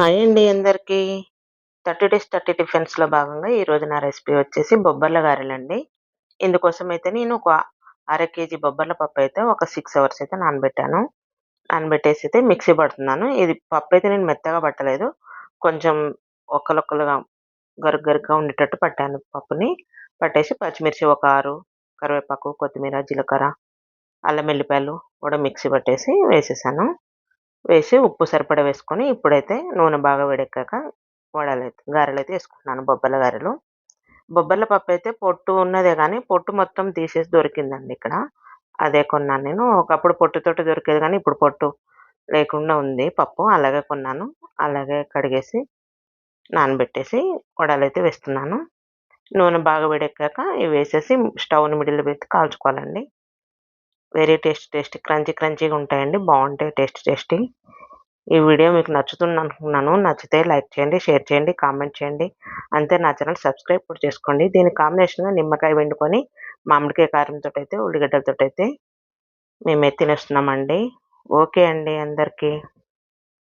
Hi అండి అందరికీ. Thirty days thirty టిఫిన్స్లో భాగంగా ఈరోజు నా రెసిపీ వచ్చేసి బొబ్బర్ల గారెలండి. ఇందుకోసం అయితే నేను ఒక అర కేజీ బొబ్బర్ల పప్పు అయితే ఒక సిక్స్ అవర్స్ అయితే నానబెట్టాను. నానబెట్టేసి అయితే మిక్సీ పడుతున్నాను. ఇది పప్పు అయితే నేను మెత్తగా పట్టలేదు. కొంచెం ఒక్కలొక్కలుగా గరుగ్గరుగ్గా ఉండేటట్టు పట్టాను పప్పుని. పట్టేసి పచ్చిమిర్చి ఒక ఆరు కరివేపాకు కొత్తిమీర జీలకర్ర అల్లం వెల్లిపాయలు కూడా మిక్సీ పట్టేసి వేసేసాను. వేసి ఉప్పు సరిపడా వేసుకొని ఇప్పుడైతే నూనె బాగా వేడెక్కాక వడలు అయితే గారెలు అయితే వేసుకుంటున్నాను బొబ్బర్ల గారెలు. బొబ్బర్ల పప్పు అయితే పొట్టు ఉన్నదే కానీ పొట్టు మొత్తం తీసేసి దొరికిందండి ఇక్కడ. అదే కొన్నాను నేను. ఒకప్పుడు పొట్టుతోటి దొరికేది కానీ ఇప్పుడు పొట్టు లేకుండా ఉంది పప్పు. అలాగే కొన్నాను. అలాగే కడిగేసి నానబెట్టేసి వడలు అయితే వేస్తున్నాను. నూనె బాగా వేడెక్కాక ఇవి వేసేసి స్టవ్ని మిడిల్ పెట్టి కాల్చుకోవాలండి. వెరీ టేస్ట్ టేస్టీ క్రంచీ క్రంచీగా ఉంటాయండి. బాగుంటాయి టేస్ట్ టేస్టీ. ఈ వీడియో మీకు నచ్చుతుంది అనుకున్నాను నచ్చితే లైక్ చేయండి షేర్ చేయండి కామెంట్ చేయండి. అంతే నా ఛానల్ సబ్స్క్రైబ్ కూడా చేసుకోండి. దీని కాంబినేషన్గా నిమ్మకాయ వండుకొని మామిడికాయ కారంతో అయితే ఉల్లిగడ్డలతో అయితే మేమైతే తినేస్తున్నామండి. ఓకే అండి అందరికీ.